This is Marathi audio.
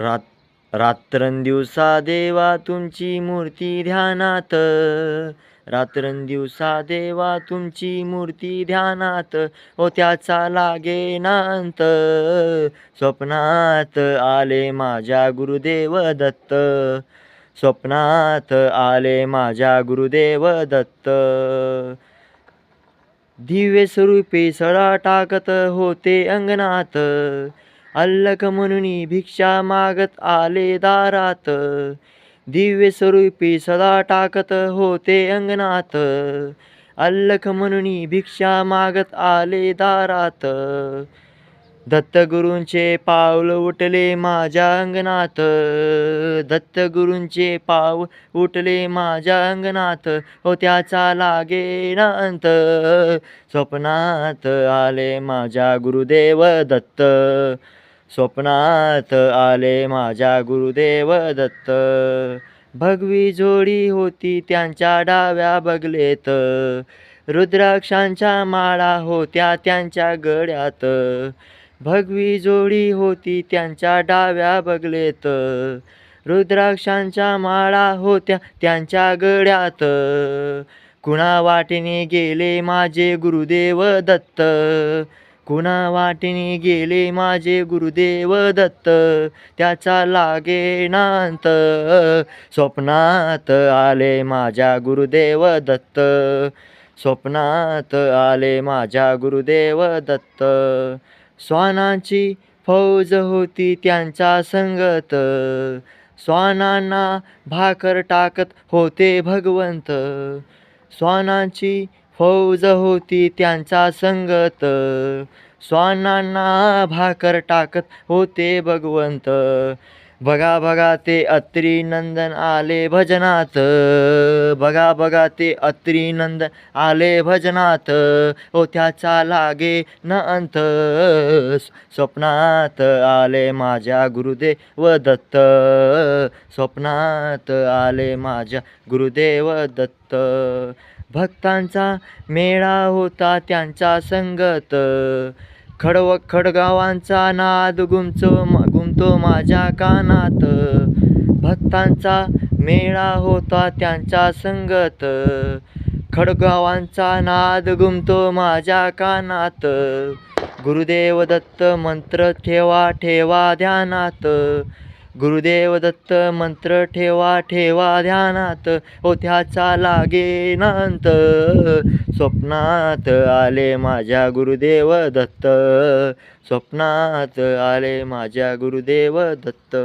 रात रात्रंदिवसा देवा तुमची मूर्ती ध्यानात. रात्रंदिवसा देवा तुमची मूर्ती ध्यानात. ओ त्याचा लागे नांत स्वप्नात आले माझ्या गुरुदेव दत्त. स्वप्नात आले माझ्या गुरुदेव दत्त. दिव्य स्वरूपी सडा टाकत होते अंगणात. अल्लक म्हणून भिक्षा मागत आले दारात. दिव्य स्वरूपी सदा टाकत होते अंगणात. अल्लख म्हणून भिक्षा मागत आले दारात. दत्तगुरूंचे पाऊल उठले माझ्या अंगणात. दत्तगुरूंचे पाव उठले माझ्या अंगणात. हो त्याचा लागे नांत स्वप्नात आले माझ्या गुरुदेव दत्त. स्वप्नात आले माझ्या गुरुदेव दत्त. भगवी जोडी होती त्यांच्या डाव्या बगलेत. रुद्राक्षांच्या माळा होत्या त्यांच्या गळ्यात. भगवी जोडी होती त्यांच्या डाव्या बगलेत. रुद्राक्षांच्या माळा होत्या त्यांच्या गळ्यात. कुणा वाटेने गेले माझे गुरुदेव दत्त? कुणा वाटेने गेले माझे गुरुदेव दत्त? त्याचा लागे नांत. स्वप्नात आले माझ्या गुरुदेव दत्त. स्वप्नात आले माझ्या गुरुदेव दत्त. श्वानांची फौज होती त्यांच्या संगत. श्वानांना भाकर टाकत होते भगवंत. श्वानांची फौज होती त्यांचा संगत. श्वानांना भाकर टाकत होते भगवंत. बघा बघा ते अत्री नंदन आले भजनात. बघा बघा ते अत्री नंदन आले भजनात. ओ त्याचा लागे न अंत. स्वप्नात आले माझ्या गुरुदेव दत्त. स्वप्नात आले माझ्या गुरुदेव दत्त. भक्तांचा मेळा होता त्यांचा संगत. खडव खडगावांचा नाद गुमचो गुमतो माझ्या कानात. भक्तांचा मेळा होता त्यांच्या संगत. खडगावांचा नाद गुमतो माझ्या कानात. गुरुदेव दत्त मंत्र ठेवा ठेवा ध्यानात. गुरुदेव दत्त मंत्र ठेवा ठेवा ध्यानात. हो त्याचा लागे नांत. स्वप्नात आले माझ्या गुरुदेव दत्त स्वप्नात आले माझ्या गुरुदेव दत्त